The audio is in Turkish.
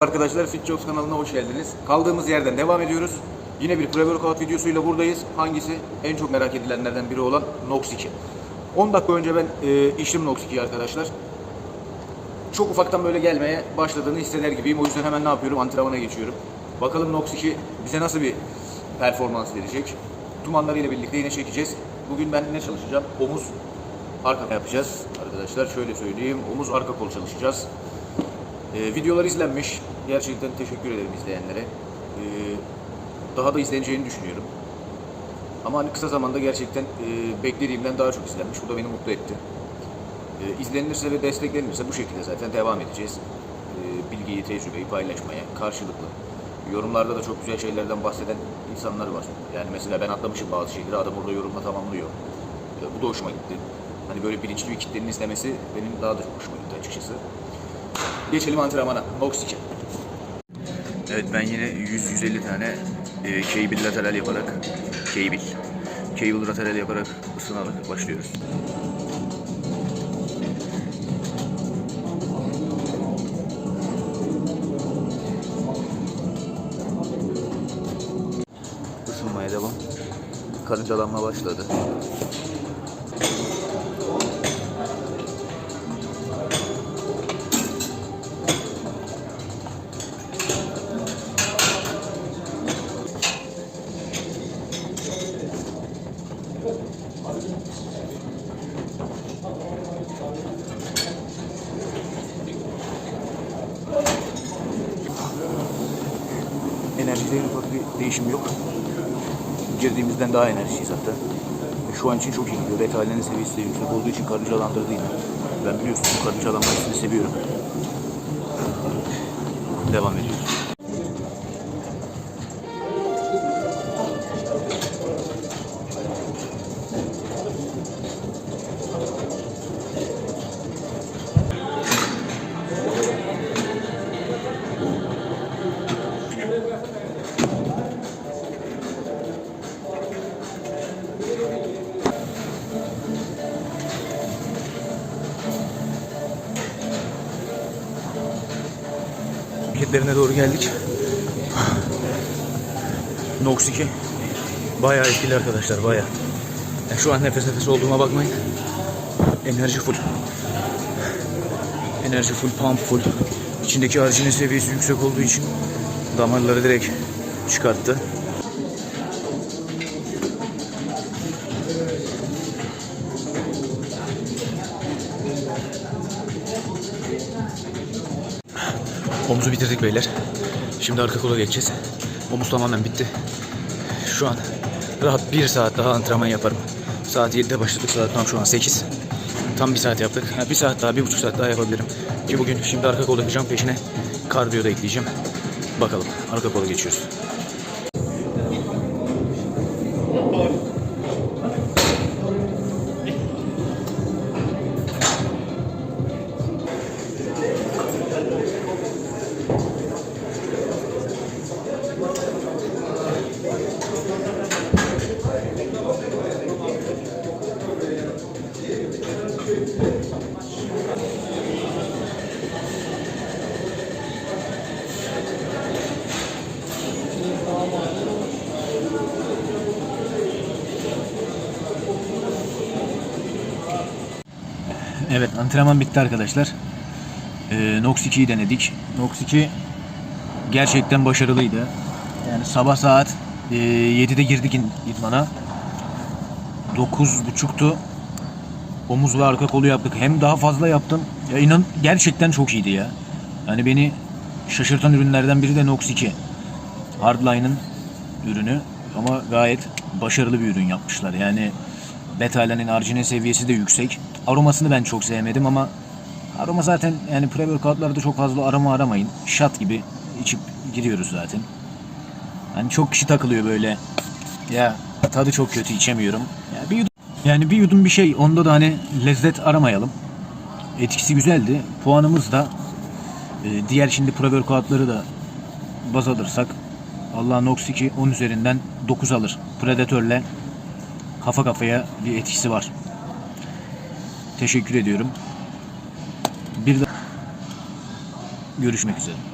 Arkadaşlar FitJobs kanalına hoş geldiniz. Kaldığımız yerden devam ediyoruz. Yine bir pre-workout videosuyla buradayız. Hangisi? En çok merak edilenlerden biri olan Nox 2. 10 dakika önce ben e, içtim Nox 2'yi arkadaşlar. Çok ufaktan böyle gelmeye başladığını hisseder gibiyim. O yüzden hemen ne yapıyorum? Antrenmana geçiyorum. Bakalım Nox 2 bize nasıl bir performans verecek. Dumanlarıyla birlikte yine çekeceğiz. Bugün ben ne çalışacağım? Omuz arka yapacağız. Arkadaşlar şöyle söyleyeyim. Omuz arka kol çalışacağız. Ee, videolar izlenmiş. Gerçekten teşekkür ederim izleyenlere. Ee, daha da izleneceğini düşünüyorum. Ama hani kısa zamanda gerçekten e, beklediğimden daha çok izlenmiş. Bu da beni mutlu etti. Ee, izlenirse ve desteklenirse bu şekilde zaten devam edeceğiz. Ee, bilgiyi, tecrübeyi paylaşmaya karşılıklı. Yorumlarda da çok güzel şeylerden bahseden insanlar var. Yani mesela ben atlamışım bazı şeyleri, adam orada yorumla tamamlıyor. Ee, bu da hoşuma gitti. Hani böyle bilinçli bir kitlenin izlemesi benim daha da hoşuma gitti açıkçası. Geçelim antrenmana. Box 2. Evet ben yine 100-150 tane e, cable lateral yaparak cable cable lateral yaparak ısınarak başlıyoruz. Isınmaya devam. Karıncalanma başladı. Enerjide en ufak bir değişim yok. Girdiğimizden daha enerjiyiz hatta. Ve Şu an için çok iyi gidiyor. Beta halenin seviyesi de yüksek olduğu için karıncalandırdı yine. Ben biliyorsunuz karıncalanma hissini seviyorum. Devam ediyoruz. Hareketlerine doğru geldik. Nox 2 bayağı etkili arkadaşlar bayağı. Yani şu an nefes nefes olduğuma bakmayın. Enerji full. Enerji full, pump full. İçindeki arginin seviyesi yüksek olduğu için damarları direkt çıkarttı. Omuzu bitirdik beyler. Şimdi arka kola geçeceğiz. Omuz tamamen bitti. Şu an rahat bir saat daha antrenman yaparım. Saat 7'de başladık. Saat tam şu an 8. Tam bir saat yaptık. Ha, bir saat daha, bir buçuk saat daha yapabilirim. Ki bugün şimdi arka kol yapacağım. Peşine kardiyo da ekleyeceğim. Bakalım. Arka kola geçiyoruz. Evet antrenman bitti arkadaşlar. Ee, Nox 2'yi denedik. Nox 2 gerçekten başarılıydı. Yani sabah saat e, 7'de girdik idmana. 9.30'tu. Omuz ve arka kolu yaptık. Hem daha fazla yaptım. Ya inan gerçekten çok iyiydi ya. Yani beni şaşırtan ürünlerden biri de Nox 2. Hardline'ın ürünü ama gayet başarılı bir ürün yapmışlar. Yani Betale'nin arginin seviyesi de yüksek. Aromasını ben çok sevmedim ama aroma zaten yani pre-workoutlarda çok fazla aroma aramayın. Shot gibi içip giriyoruz zaten. Hani çok kişi takılıyor böyle. Ya tadı çok kötü içemiyorum. Ya bir yudum, yani bir yudum bir şey onda da hani lezzet aramayalım. Etkisi güzeldi. Puanımız da e, diğer şimdi pre-workoutları da baz alırsak Allah Nox 2 10 üzerinden 9 alır. Predator'le kafa kafaya bir etkisi var. Teşekkür ediyorum. Bir de görüşmek üzere.